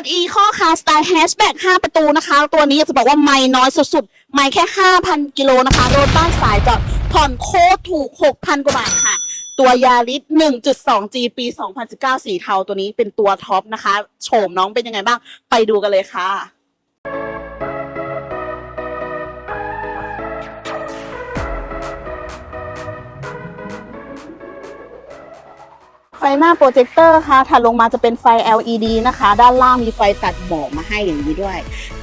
ถ Eco Car Style Hatchback 5 ประตูนะคะ ตัวนี้จะบอกว่าไม่น้อยสุดๆ ไม่แค่ 5,000 กิโลนะคะ รถบ้านสายจอดผ่อนโคตรถูก 6,000 กว่าบาทค่ะ ตัวยาริส 1.2G ปี 2019 สีเทาตัวนี้เป็นตัวท็อปนะคะ โฉมน้องเป็นยังไงบ้าง ไปดูกันเลยค่ะ ฟหน้าโปรเจคเตอร์ค่ะถัดลงมาจะเป็นไฟ LED นะคะ ด้านล่างมีไฟตัดหมอกมาให้อย่างนี้ด้วย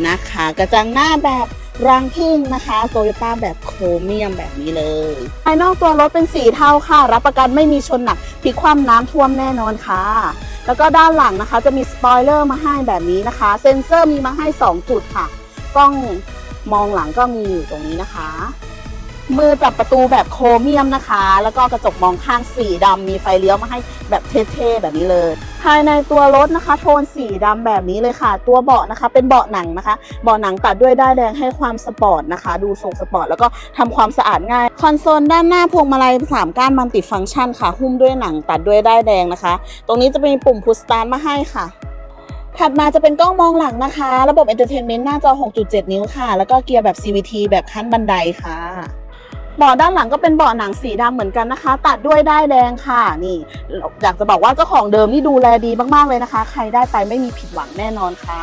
นะคะ กระจังหน้าแบบรังพึ่งนะคะโตโยต้าแบบโครเมียมแบบนี้เลยภายนอกตัวรถเป็นสีเทาค่ะ รับประกันไม่มีชนหนักพลิกคว่ำน้ำท่วมแน่นอนค่ะ แล้วก็ด้านหลังนะคะ จะมีสปอยเลอร์มาให้แบบนี้นะคะ เซ็นเซอร์มีมาให้ 2 จุดค่ะ กล้องมองหลังก็มีอยู่ตรงนี้นะคะ มือจับประตูแบบโครเมียมนะคะ แล้วก็กระจกมองข้างสีดำมีไฟเลี้ยวมาให้แบบเท่ๆแบบนี้เลย ภายในตัวรถนะคะ โทนสีดำแบบนี้เลยค่ะ ตัวเบาะนะคะ เป็นเบาะหนังนะคะ เบาะหนังตัดด้วยด้ายแดงให้ความสปอร์ตนะคะ ดูทรงสปอร์ตแล้วก็ทำความสะอาดง่าย คอนโซลด้านหน้าพวงมาลัย3ก้านมัลติฟังก์ชันค่ะ หุ้มด้วยหนังตัดด้วยด้ายแดงนะคะ ตรงนี้จะมีปุ่มพุชสตาร์ทมาให้ค่ะถัดมาจะเป็นกล้องมองหลังนะคะ ระบบเอนเตอร์เทนเมนต์หน้าจอ 6.7 นิ้วค่ะ แล้วก็เกียร์แบบ CVT แบบขั้นบันไดค่ะ บาะด้านหลังก็เป็นเบาะหนังสีดำเหมือนกันนะคะ ตัดด้วยได้แดงค่ะนี่ อยากจะบอกว่าเจ้าของเดิมนี่ดูแลดีมากๆเลยนะคะ ใครได้ไปไม่มีผิดหวังแน่นอนค่ะ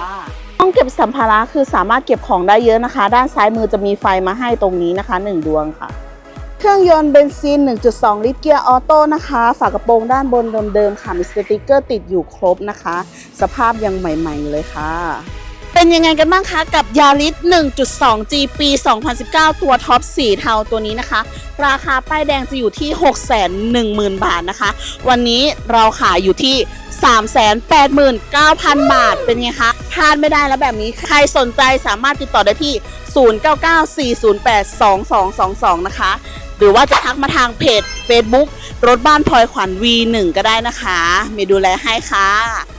ห้องเก็บสัมภาระคือสามารถเก็บของได้เยอะนะคะ ด้านซ้ายมือจะมีไฟมาให้ตรงนี้นะคะ 1 ดวงค่ะเครื่องยนต์เบนซิน 1.2 ลิตรเกียร์ออโต้นะคะ ฝากระโปรงด้านบนเดิมๆค่ะ มีสติกเกอร์ติดอยู่ครบนะคะ สภาพยังใหม่ ๆ เลยค่ะ เป็นยังไงกันบ้างคะกับยาริส 1.2G ปี 2019 ตัวท็อปสีเทาตัวนี้นะคะ ราคาป้ายแดงจะอยู่ที่ 610,000 บาทนะคะ วันนี้เราขายอยู่ที่ 389,000 บาทเป็นไงคะพลาดไม่ได้แล้วแบบนี้ใครสนใจสามารถติดต่อได้ที่ 0994082222 นะคะ หรือว่าจะทักมาทางเพจ Facebook รถบ้านพลอยขวัญ V1 ก็ได้นะคะ มีดูแลให้ค่ะ